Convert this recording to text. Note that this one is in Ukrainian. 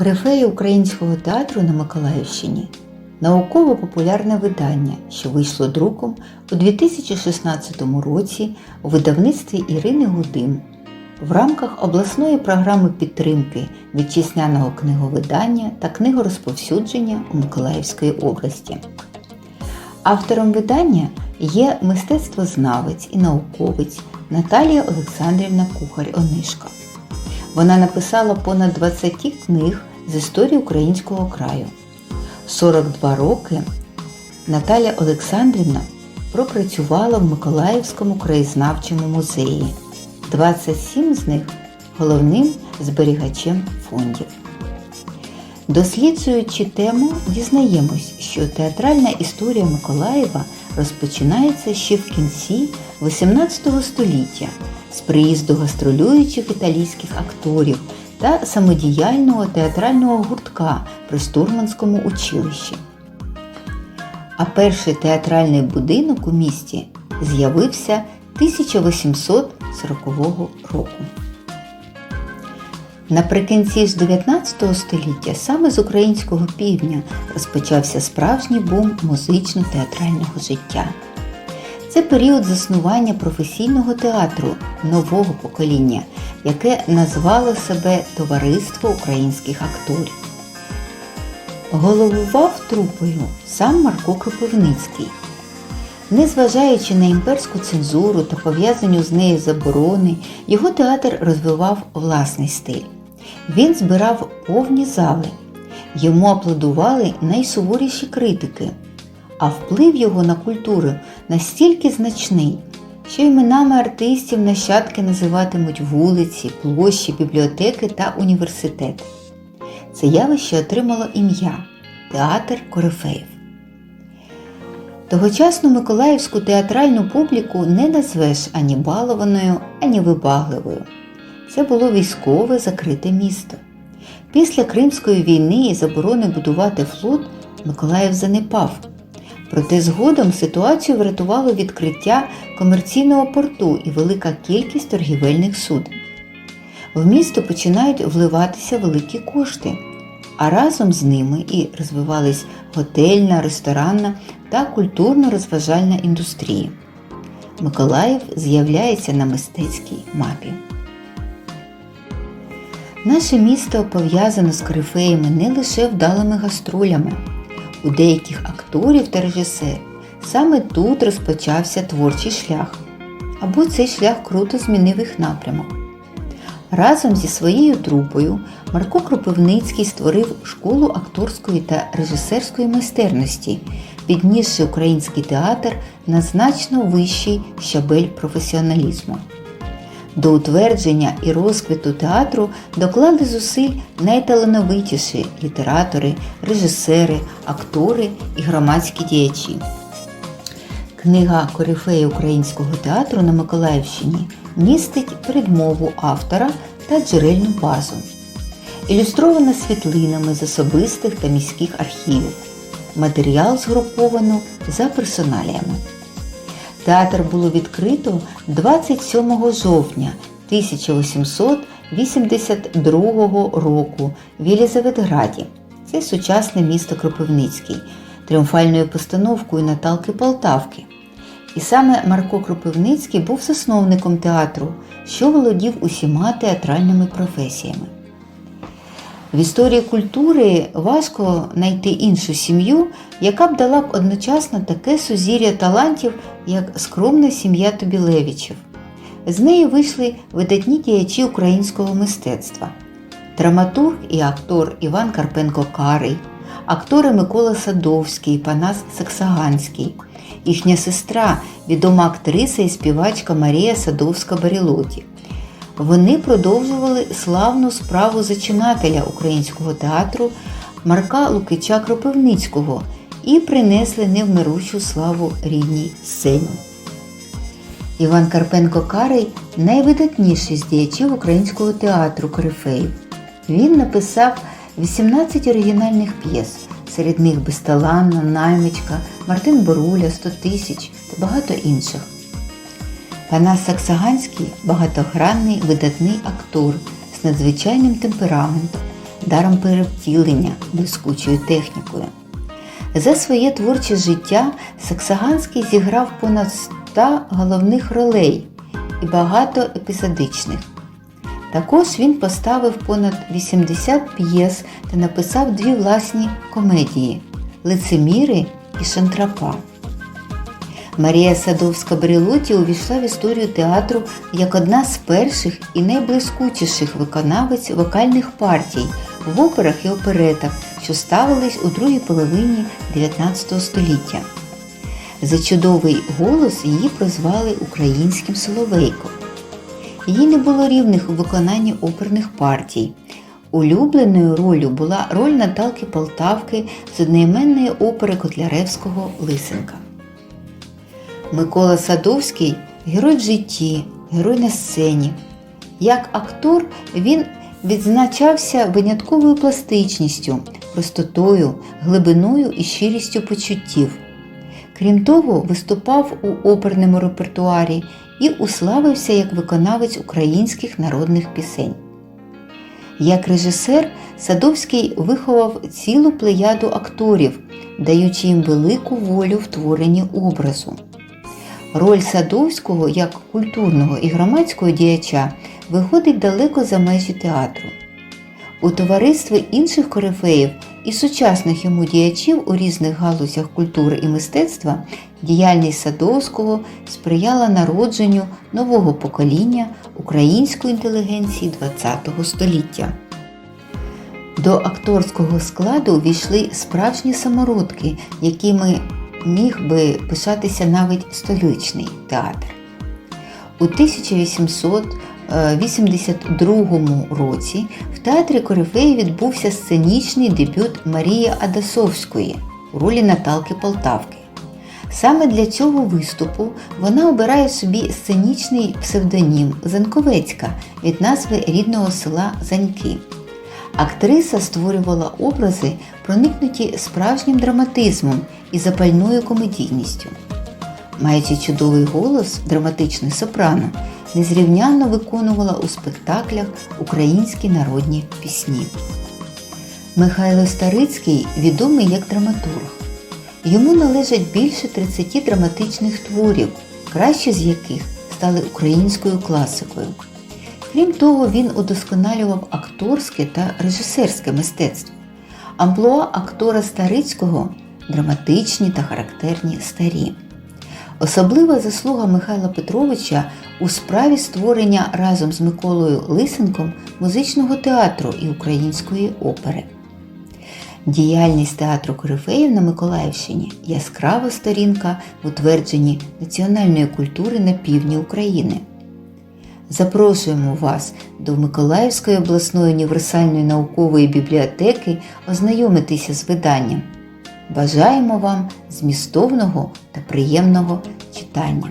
Корифеї українського театру на Миколаївщині науково-популярне видання, що вийшло друком у 2016 році у видавництві Ірини Гудим в рамках обласної програми підтримки вітчизняного книговидання та книгорозповсюдження у Миколаївської області. Автором видання є мистецтвознавець і науковець Наталія Олександрівна Кухар-Онишка. Вона написала понад 20 книг з історії українського краю. 42 роки Наталя Олександрівна пропрацювала в Миколаївському краєзнавчому музеї. 27 з них головним зберігачем фондів. Досліджуючи тему, дізнаємось, що театральна історія Миколаєва розпочинається ще в кінці XVIII століття з приїзду гастролюючих італійських акторів та самодіяльного театрального гуртка при Штурманському училищі. А перший театральний будинок у місті з'явився 1840 року. Наприкінці ж 19 століття саме з українського півдня розпочався справжній бум музично-театрального життя. Це період заснування професійного театру нового покоління, яке назвало себе Товариство українських акторів. Головував трупою сам Марко Кропивницький. Незважаючи на імперську цензуру та пов'язані з нею заборони, його театр розвивав власний стиль. Він збирав повні зали, йому аплодували найсуворіші критики, а вплив його на культуру настільки значний, що іменами артистів нащадки називатимуть вулиці, площі, бібліотеки та університети. Це явище отримало ім'я Театр Корифеїв. Тогочасну миколаївську театральну публіку не назвеш ані балованою, ані вибагливою. Це було військове закрите місто. Після Кримської війни і заборони будувати флот Миколаїв занепав. Проте згодом ситуацію врятувало відкриття комерційного порту і велика кількість торгівельних суден. В місто починають вливатися великі кошти, а разом з ними і розвивались готельна, ресторанна та культурно-розважальна індустрії. Миколаїв з'являється на мистецькій мапі. Наше місто пов'язано з корифеями не лише вдалими гастролями. У деяких акторів та режисерів саме тут розпочався творчий шлях, або цей шлях круто змінив їх напрямок. Разом зі своєю трупою Марко Кропивницький створив школу акторської та режисерської майстерності, піднісши український театр на значно вищий щабель професіоналізму. До утвердження і розквіту театру доклали зусиль найталановитіші літератори, режисери, актори і громадські діячі. Книга Корифеї українського театру на Миколаївщині містить передмову автора та джерельну базу, ілюстрована світлинами з особистих та міських архівів. Матеріал згруповано за персоналіями. Театр було відкрито 27 жовтня 1882 року в Єлізаветграді. Це сучасне місто Кропивницький, тріумфальною постановкою Наталки Полтавки. І саме Марко Кропивницький був засновником театру, що володів усіма театральними професіями. В історії культури важко знайти іншу сім'ю, яка б дала б одночасно таке сузір'я талантів, як скромна сім'я Тобілевичів. З неї вийшли видатні діячі українського мистецтва, драматург і актор Іван Карпенко Карий, актори Микола Садовський, Панас Саксаганський, їхня сестра, відома актриса і співачка Марія Садовська Барілоті. Вони продовжували славну справу зачинателя українського театру Марка Лукича Кропивницького і принесли невмирущу славу рідній сцені. Іван Карпенко Карий найвидатніший з діячів українського театру Корифеїв. Він написав 18 оригінальних п'єс, серед них Безталанна, Наймичка, Мартин Боруля, «100 тисяч та багато інших. Панас Саксаганський багатогранний видатний актор з надзвичайним темпераментом, даром перевтілення блискучою технікою. За своє творче життя Саксаганський зіграв понад 100 головних ролей і багато епізодичних. Також він поставив понад 80 п'єс та написав дві власні комедії Лицеміри і Шантрапа. Марія Садовська Брілоті увійшла в історію театру як одна з перших і найблискучіших виконавець вокальних партій в операх і оперетах, що ставились у другій половині 19 століття. За чудовий голос її прозвали українським соловейком. Їй не було рівних у виконанні оперних партій. Улюбленою ролью була роль Наталки Полтавки з одноіменної опери Котляревського Лисенка. Микола Садовський герой в житті, герой на сцені. Як актор він відзначався винятковою пластичністю, простотою, глибиною і щирістю почуттів. Крім того, виступав у оперному репертуарі і уславився як виконавець українських народних пісень. Як режисер Садовський виховав цілу плеяду акторів, даючи їм велику волю в творенні образу. Роль Садовського як культурного і громадського діяча виходить далеко за межі театру. У товаристві інших корифеїв і сучасних йому діячів у різних галузях культури і мистецтва діяльність Садовського сприяла народженню нового покоління української інтелігенції ХХ століття. До акторського складу війшли справжні самородки, якими міг би пишатися навіть столичний театр. У 1882 році в театрі Корифеї відбувся сценічний дебют Марії Адасовської у ролі Наталки Полтавки. Саме для цього виступу вона обирає собі сценічний псевдонім Занковецька від назви рідного села Заньки. Актриса створювала образи, проникнуті справжнім драматизмом і запальною комедійністю. Маючи чудовий голос, драматичний сопрано, незрівнянно виконувала у спектаклях українські народні пісні. Михайло Старицький відомий як драматург. Йому належать більше 30 драматичних творів, кращі з яких стали українською класикою. Крім того, він удосконалював акторське та режисерське мистецтво. Амплуа актора Старицького драматичні та характерні старі. Особлива заслуга Михайла Петровича у справі створення разом з Миколою Лисенком музичного театру і української опери. Діяльність театру Корифеїв на Миколаївщині яскрава сторінка в утвердженні національної культури на півдні України. Запрошуємо вас до Миколаївської обласної універсальної наукової бібліотеки ознайомитися з виданням. Бажаємо вам змістовного та приємного читання.